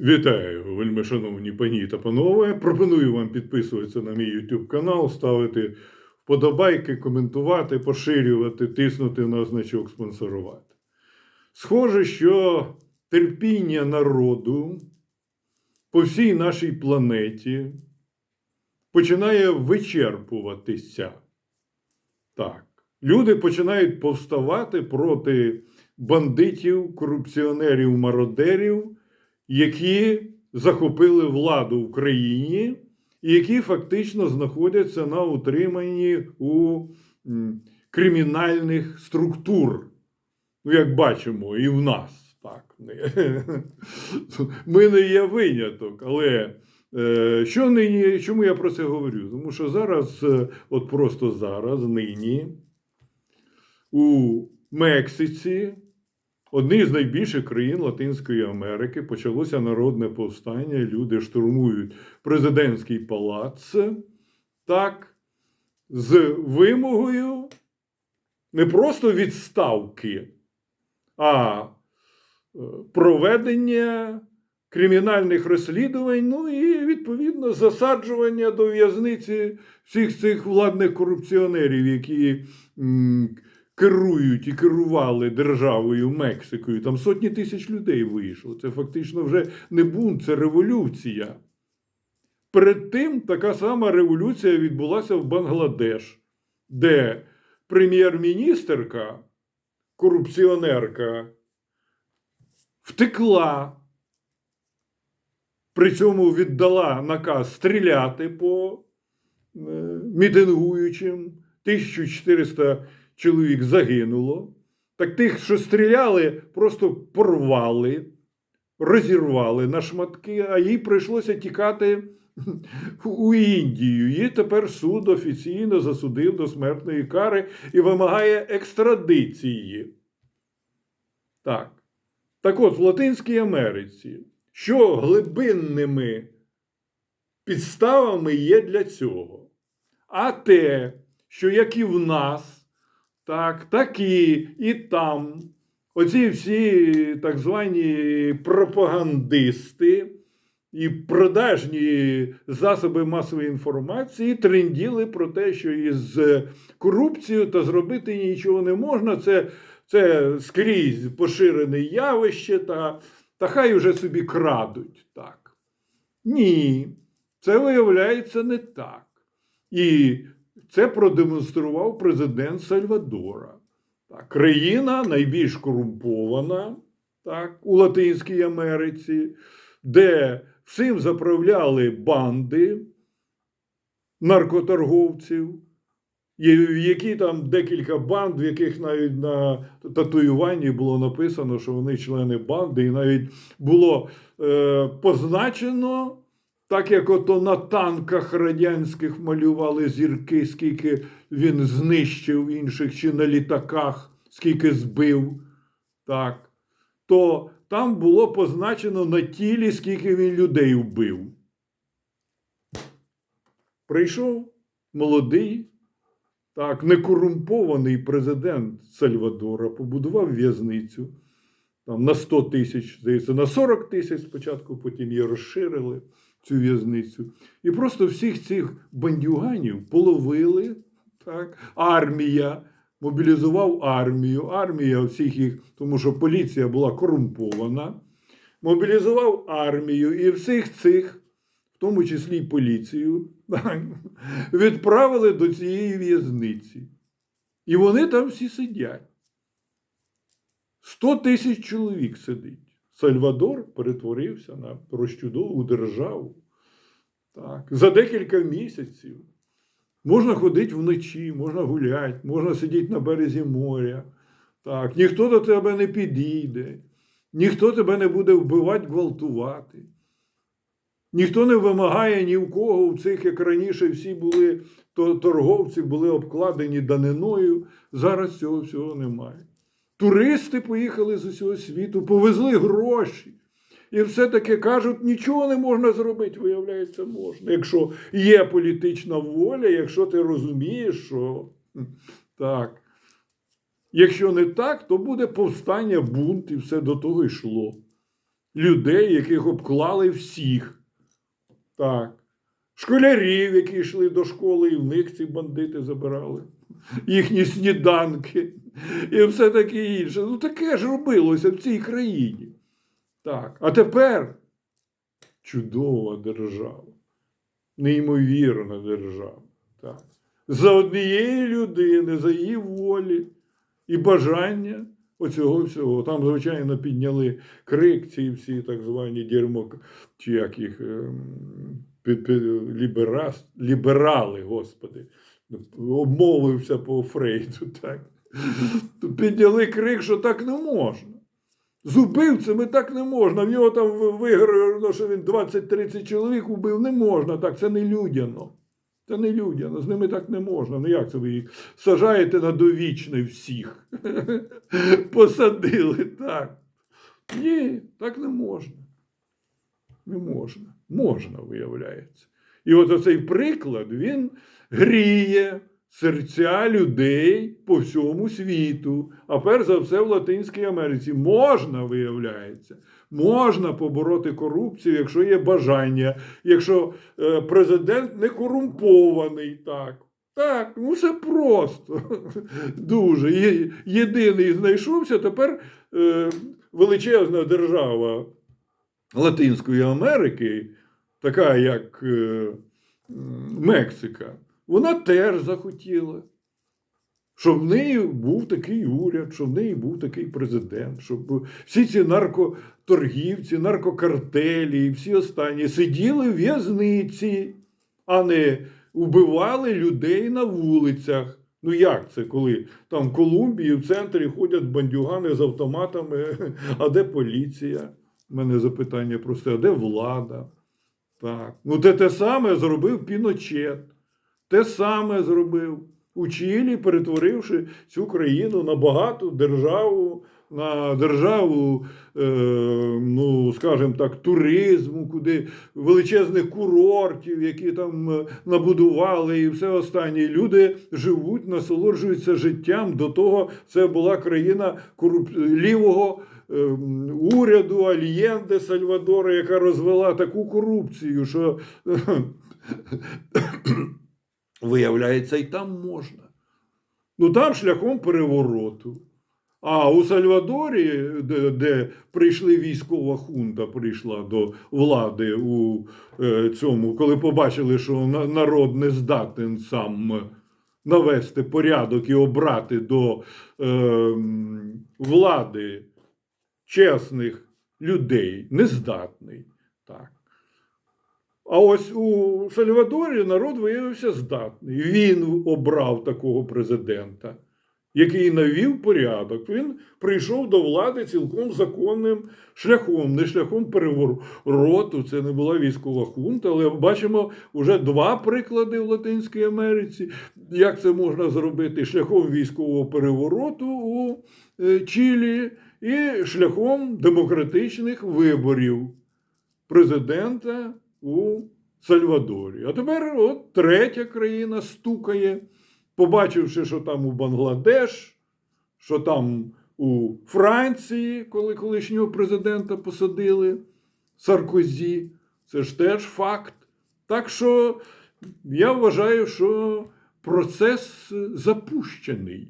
Вітаю, вельми шановні пані та панове. Пропоную вам підписуватися на мій YouTube канал, ставити вподобайки, коментувати, поширювати, тиснути на значок спонсорувати. Схоже, що терпіння народу по всій нашій планеті починає вичерпуватися. Так, люди починають повставати проти бандитів, корупціонерів, мародерів які захопили владу в країні, і які фактично знаходяться на утриманні у кримінальних структур. Ну, як бачимо, і в нас. Так. Ми не є виняток, але е, що нині, чому я про це говорю? Тому що зараз, е, от просто зараз, нині, у Мексиці одній з найбільших країн Латинської Америки почалося народне повстання. Люди штурмують президентський палац, так, з вимогою не просто відставки, а е, проведення кримінальних розслідувань, ну і відповідно засаджування до в'язниці всіх цих владних корупціонерів, які керують і керували державою Мексикою. Там сотні тисяч людей вийшло. Це фактично вже не бунт, це революція. Перед тим така сама революція відбулася в Бангладеш, де прем'єр-міністерка, корупціонерка, втекла, при цьому віддала наказ стріляти по е, мітингуючим. 1400 чоловік загинуло. Так тих, що стріляли, просто порвали, розірвали на шматки, а їй прийшлося тікати у Індію. Її тепер суд офіційно засудив до смертної кари і вимагає екстрадиції. Так. Так от, в Латинській Америці, що глибинними підставами є для цього? А те, що як і в нас, так, так і, і там, оці всі так звані пропагандисти і продажні засоби масової інформації тренділи про те, що із корупцією та зробити нічого не можна. Це, це скрізь поширене явище, та, та хай уже собі крадуть. Так. Ні, це виявляється не так. І це продемонстрував президент Сальвадора. Так, країна найбільш корумпована так, у Латинській Америці, де всім заправляли банди наркоторговців, які там декілька банд, в яких навіть на татуюванні було написано, що вони члени банди, і навіть було е, позначено. Так як ото на танках радянських малювали зірки, скільки він знищив інших, чи на літаках, скільки збив, так, то там було позначено на тілі, скільки він людей вбив. Прийшов молодий, так, некорумпований президент Сальвадора, побудував в'язницю там, на 100 тисяч, здається, на 40 тисяч спочатку, потім її розширили цю в'язницю. І просто всіх цих бандюганів половили. Так? Армія мобілізував армію, армія всіх їх, тому що поліція була корумпована. Мобілізував армію і всіх цих, в тому числі й поліцію, відправили до цієї в'язниці. І вони там всі сидять. 100 тисяч чоловік сидить. Сальвадор перетворився на розчудову державу. Так. За декілька місяців можна ходити вночі, можна гуляти, можна сидіти на березі моря. Так. Ніхто до тебе не підійде, ніхто тебе не буде вбивати, гвалтувати. Ніхто не вимагає ні в кого в цих, як раніше, всі були то торговці, були обкладені даниною. Зараз цього всього немає. Туристи поїхали з усього світу, повезли гроші. І все-таки кажуть, нічого не можна зробити, виявляється, можна. Якщо є політична воля, якщо ти розумієш, що так. Якщо не так, то буде повстання, бунт, і все до того йшло. людей, яких обклали всіх. Так. Школярів, які йшли до школи, і в них ці бандити забирали. Їхні сніданки і все таке інше. Ну таке ж робилося в цій країні. Так. А тепер чудова держава, неймовірна держава. Так. За однієї людини, за її волі і бажання оцього всього. Там, звичайно, підняли крик ці всі так звані дерьмо, чи як їх ем, під, ліберали, господи. Обмовився по Фрейду. Так. Підняли крик, що так не можна. З убивцями так не можна. В нього там виграно, що він 20-30 чоловік убив, не можна так, це не людяно. Це не людяно, з ними так не можна. Ну як це ви їх сажаєте на довічне всіх? Посадили так. Ні, так не можна. Не можна. Можна, виявляється. І от оцей приклад він гріє серця людей по всьому світу, а перш за все в Латинській Америці. Можна, виявляється, можна побороти корупцію, якщо є бажання, якщо е, президент не корумпований. Так, так, ну все просто. Дуже. Єдиний знайшовся тепер е, величезна держава Латинської Америки, така як е, Мексика, вона теж захотіла, щоб в неї був такий уряд, щоб в неї був такий президент, щоб всі ці наркоторгівці, наркокартелі і всі останні сиділи в в'язниці, а не вбивали людей на вулицях. Ну як це, коли там в Колумбії в центрі ходять бандюгани з автоматами, а де поліція? У мене запитання просто, а де влада? Так. Ну, те те саме зробив Піночет. Те саме зробив у Чилі, перетворивши цю країну на багату державу, на державу, е, ну, скажімо так, туризму, куди величезних курортів, які там е, набудували, і все останнє. Люди живуть, насолоджуються життям. До того це була країна коруп... лівого ем, уряду Альєнде Сальвадора, яка розвела таку корупцію, що виявляється, і там можна. Ну там шляхом перевороту. А у Сальвадорі, де, де прийшли військова хунта, прийшла до влади у е, цьому, коли побачили, що народ не здатен сам навести порядок і обрати до е, влади чесних людей, нездатний. Так. А ось у Сальвадорі народ виявився здатний. Він обрав такого президента, який навів порядок. Він прийшов до влади цілком законним шляхом, не шляхом перевороту. Це не була військова хунта, але бачимо вже два приклади в Латинській Америці. Як це можна зробити шляхом військового перевороту у е, Чилі і шляхом демократичних виборів президента у Сальвадорі. А тепер от третя країна стукає, побачивши, що там у Бангладеш, що там у Франції, коли колишнього президента посадили Саркозі. Це ж теж факт. Так що я вважаю, що процес запущений.